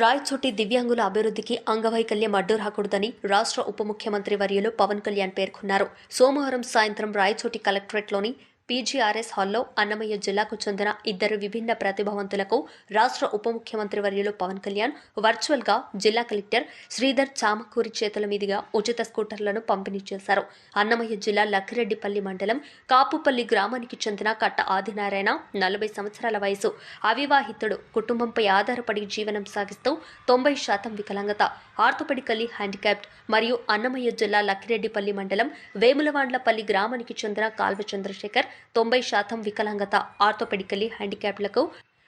రాయచోటి దివ్యాంగుల అభివృద్ధికి అంగవైకల్యం అడ్డు రాకూడదని రాష్ట్ర ఉప ముఖ్యమంత్రి వర్యులు పవన్ కళ్యాణ్ పేర్కొన్నారు. సోమవారం సాయంత్రం రాయచోటి కలెక్టరేట్లోని పీజీఆర్ఎస్ హాల్లో అన్నమయ్య జిల్లాకు చెందిన ఇద్దరు విభిన్న ప్రతిభావంతులకు రాష్ట్ర ఉప ముఖ్యమంత్రి వర్యులు పవన్ కళ్యాణ్ వర్చువల్గా జిల్లా కలెక్టర్ శ్రీధర్ చామకూరి చేతుల మీదుగా ఉచిత స్కూటర్లను పంపిణీ చేశారు. అన్నమయ్య జిల్లా లక్కిరెడ్డిపల్లి మండలం కాపుపల్లి గ్రామానికి చెందిన కట్ట ఆదినారాయణ నలభై సంవత్సరాల వయసు అవివాహితుడు కుటుంబంపై ఆధారపడి జీవనం సాగిస్తూ తొంభై శాతం వికలాంగత ఆర్థోపెడికల్లీ హ్యాండిక్యాప్డ్ మరియు అన్నమయ్య జిల్లా లక్కిరెడ్డిపల్లి మండలం వేములవాండ్లపల్లి గ్రామానికి చెందిన కాల్వ చంద్రశేఖర్ తొంభై శాతం వికలాంగత ఆర్థోపెడికల్లీ హ్యాండిక్యాప్లకు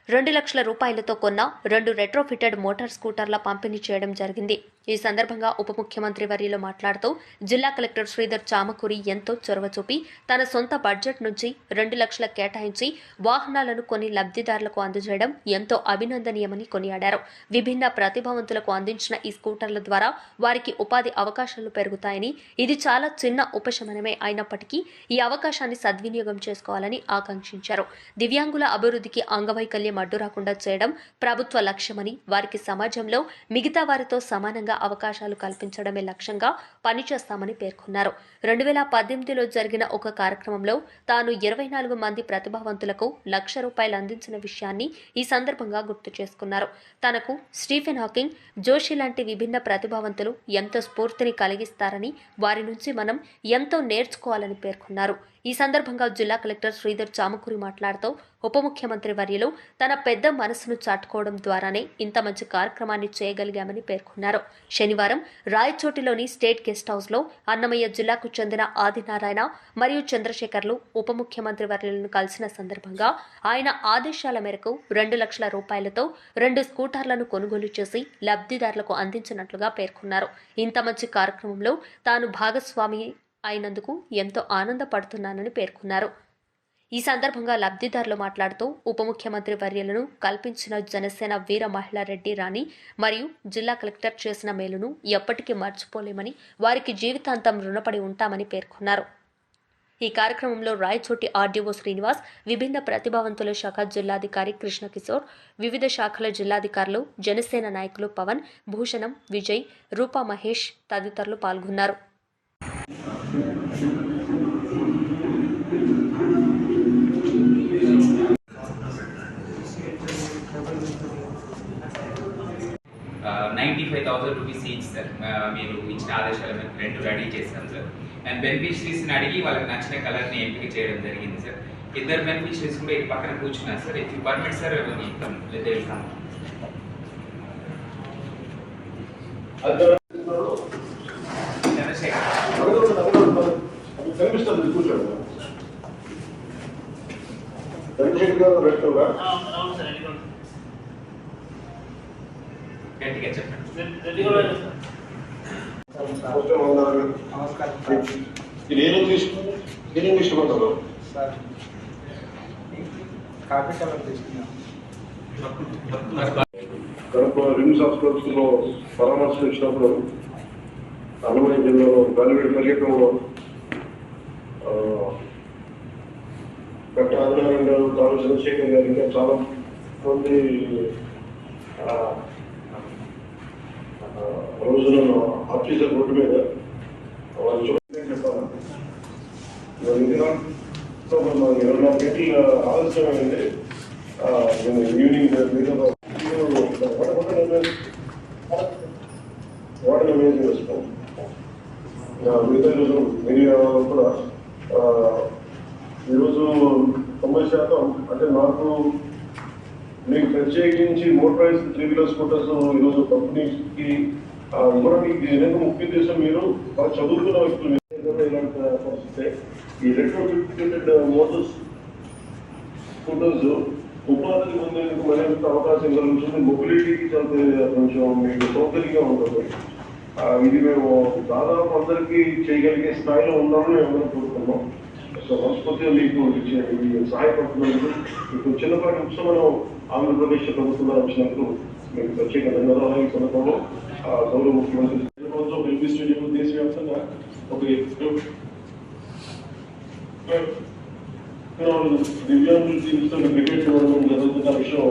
రెండు లక్షల రూపాయలతో కొన్న రెండు రెట్రోఫిటెడ్ మోటార్ స్కూటర్ల పంపిణీ చేయడం జరిగింది. ఈ సందర్భంగా ఉప ముఖ్యమంత్రి వర్యలో మాట్లాడుతూ జిల్లా కలెక్టర్ శ్రీధర్ చామకూరి ఎంతో చొరవ చూపి తన సొంత బడ్జెట్ నుంచి రెండు లక్షల కేటాయించి వాహనాలను కొన్ని లబ్ధిదారులకు అందజేయడం ఎంతో అభినందనీయమని కొనియాడారు. విభిన్న ప్రతిభావంతులకు అందించిన ఈ స్కూటర్ల ద్వారా వారికి ఉపాధి అవకాశాలు పెరుగుతాయని ఇది చాలా చిన్న ఉపశమనమే అయినప్పటికీ ఈ అవకాశాన్ని సద్వినియోగం చేసుకోవాలని ఆకాంక్షించారు. దివ్యాంగుల అభివృద్ధికి అంగవైకల్యం అడ్డు రాకుండా చేయడం ప్రభుత్వ లక్ష్యమని వారికి సమాజంలో మిగతా వారితో సమానంగా అవకాశాలు కల్పించడమే లక్ష్యంగా పనిచేస్తామని పేర్కొన్నారు. రెండు వేల పద్దెనిమిదిలో జరిగిన ఒక కార్యక్రమంలో తాను ఇరవై నాలుగు మంది ప్రతిభావంతులకు లక్ష రూపాయలు అందించిన విషయాన్ని ఈ సందర్భంగా గుర్తు చేసుకున్నారు. తనకు స్టీఫెన్ హాకింగ్ జోషి లాంటి విభిన్న ప్రతిభావంతులు ఎంతో స్ఫూర్తిని కలిగిస్తారని వారి నుంచి మనం ఎంతో నేర్చుకోవాలని పేర్కొన్నారు. ఈ సందర్భంగా జిల్లా కలెక్టర్ శ్రీధర్ చామకూరి మాట్లాడుతూ ఉప ముఖ్యమంత్రి వర్యులు తన పెద్ద మనసును చాటుకోవడం ద్వారానే ఇంత మంచి కార్యక్రమాన్ని చేయగలిగామని పేర్కొన్నారు. శనివారం రాయచోటిలోని స్టేట్ గెస్ట్ హౌస్లో అన్నమయ్య జిల్లాకు చెందిన ఆదినారాయణ మరియు చంద్రశేఖర్లు ఉప ముఖ్యమంత్రి వర్యులను కలిసిన సందర్భంగా ఆయన ఆదేశాల మేరకు రెండు లక్షల రూపాయలతో రెండు స్కూటర్లను కొనుగోలు చేసి లబ్ధిదారులకు అందించినట్లుగా పేర్కొన్నారు. ఇంత మంచి కార్యక్రమంలో తాను భాగస్వామి అయినందుకు ఎంతో ఆనందపడుతున్నానని పేర్కొన్నారు. ఈ సందర్భంగా లబ్ధిదారులు మాట్లాడుతూ ఉప ముఖ్యమంత్రి వర్యలను కల్పించిన జనసేన వీర మహిళారెడ్డి రాణి మరియు జిల్లా కలెక్టర్ చేసిన మేలును ఎప్పటికీ మర్చిపోలేమని వారికి జీవితాంతం రుణపడి ఉంటామని పేర్కొన్నారు. ఈ కార్యక్రమంలో రాయచోటి ఆర్డీఓ శ్రీనివాస్ విభిన్న ప్రతిభావంతుల శాఖ జిల్లాధికారి కృష్ణ కిషోర్ వివిధ శాఖల జిల్లాధికారులు జనసేన నాయకులు పవన్ భూషణం విజయ్ రూపా మహేష్ తదితరులు పాల్గొన్నారు. Ninety five thousand rupees each sir. మీరు ఇచ్చిన ఆదేశాల మీద రెండు రెడీ చేశాం సార్. అండ్ బెనిఫిషరీస్ని అడిగి వాళ్ళకి నచ్చిన కలర్ని ఎంపిక చేయడం జరిగింది సార్. ఇద్దరు బెనిఫిషరీస్ కూడా ఇది పక్కన కూర్చున్నారు sir. If you permit sir ఇస్తాం. లేదా రెడీ ఉంది. గట్టిగా చెప్పండి. నమస్కారం. ఇది ఏం ఏం కాఫీ కలర్ తీసుకున్నాం రిమ్స్ హాస్పిటల్స్లో వచ్చినప్పుడు అన్నమయ్య జిల్లాలో గాలివేడి పర్యటనలో డాక్టర్ ఆదినారాయణ గారు కాలు చంద్రశేఖర్ గారు ఇంకా చాలా మంది రోజున ఆఫీసర్ రోడ్డు మీద వాళ్ళు చూడాలని చెప్పాలి. మరి ఇరవై నాలుగు గంటల ఆలస్యం అయింది ఆ, నేను ఈవినింగ్ మీతో వాటర్ అమేజింగ్ రెస్పాన్స్ మిగతా రోజు మీడియా కూడా ఈరోజు తొంభై శాతం అంటే నాకు మీకు ప్రత్యేకించి మోటరైజ్ త్రీ వీలర్ స్కూటర్స్ ఈరోజు కంపెనీకి ఆ, ఇవ్వడానికి వెనక ముఖ్య ఉద్దేశం మీరు? బాగా చదువుకున్న వ్యక్తులు మీరు. ఇలాంటి పరిస్థితి ఈ రెట్రోఫిటెడ్ మోటార్స్ స్కూటర్స్ ఉపాధికి పొందేందుకు మరింత అవకాశం కలుగుతుంది మొబిలిటీకి చాలా కొంచెం మీకు సౌకర్యంగా ఉంటుంది. ఇది మేము దాదాపు అందరికీ చేయగలిగే స్థాయిలో ఉండాలని మేము అందరం కోరుతున్నాం సో మనస్ఫూర్తిగా మీకు ఇచ్చే- ఇది సహాయపడుతున్నందుకు మీకు చిన్నపాటి ఉపశమనం ఆంధ్రప్రదేశ్ ప్రభుత్వంలో వచ్చినందుకు మీకు ప్రత్యేక ధన్యవాదాలు ఈ సందర్భంలో ఆ, గౌరవ ముఖ్యమంత్రి ప్రభుత్వం ఎల్బీ స్టేడియం దేశవ్యాప్తంగా ఒక దివ్యాంగులు జీవిస్తున్న క్రికెట్ టోర్నమెంట్ జరుగుతున్న విషయం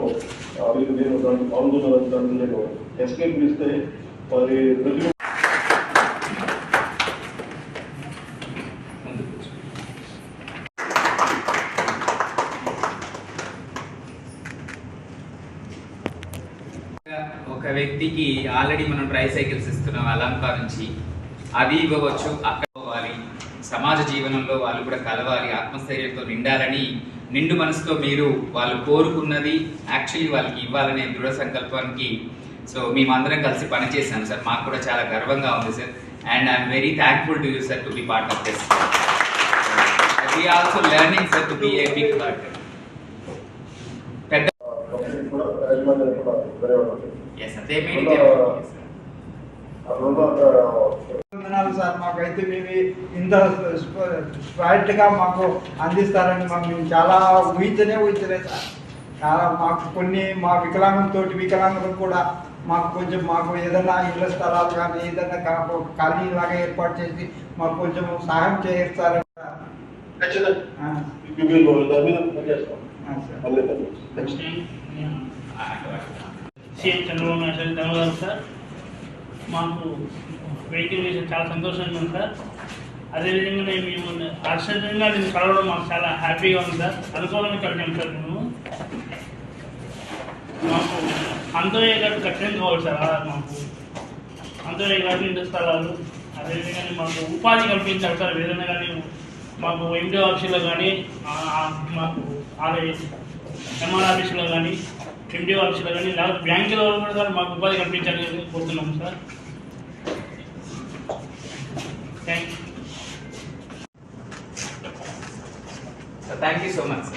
ఆ, నేను దాంట్లో పాల్గొన్న దాంట్లో నేను ఎస్కేప్ ఇస్తే మరి ప్రతి ఒక వ్యక్తికి ఆల్రెడీ మనం ట్రై సైకిల్స్ ఇస్తున్నాం అలంకా నుంచి. అవి ఇవ్వవచ్చు అక్కడ సమాజ జీవనంలో వాళ్ళు కూడా కలవాలి ఆత్మస్థైర్యంతో నిండాలని నిండు మనసుతో మీరు వాళ్ళు కోరుకున్నది యాక్చువల్లీ వాళ్ళకి ఇవ్వాలనే దృఢ సంకల్పానికి. సో మేమందరం కలిసి పనిచేసాం సార్. మాకు కూడా చాలా గర్వంగా ఉంది sir. And I'm very thankful to you sir to be part of this we also learning sir to be a big part. పెద్ద సార్ మాకైతే మేము ఇంత మాకు అందిస్తారని మాకు మేము చాలా ఊహించనే ఊహించలేదు సార్ చాలా మాకు కొన్ని మా వికలాంగులతో వికలాంగులకు కూడా మాకు కొంచెం మాకు ఏదైనా ఇళ్ళ స్థలాలు కానీ ఏదైనా కాలనీ లాగా ఏర్పాటు చేసి మాకు కొంచెం సహాయం ఆ, sir. CM Chandrababu Naidu sir ధన్యవాదాలు సార్. మాకు వెహికల్ వేసి చాలా సంతోషంగా ఉంది సార్. అదేవిధంగా మేము ఆశ్చర్యంగా నేను కలవడం మాకు చాలా హ్యాపీగా ఉంది సార్. అనుకోవాలని కలిగాం సార్ మేము. మాకు అంతోయ్య గారు కట్టడం కావాలి సార్ మాకు. అంతోయ్య గారు ఇంటి స్థలాలు. అదేవిధంగా మాకు ఉపాధి కల్పించాలి సార్. ఏదైనా కానీ మాకు ఎండి ఆఫీసులో కానీ మాకు ఆలయ ఎంఆర్ ఆఫీసులో కానీ ఎండి ఆఫీసులో కానీ లేకపోతే బ్యాంకులో కూడా సార్ మాకు ఉపాధి కల్పించాలని కోరుతున్నాం sir thank you so much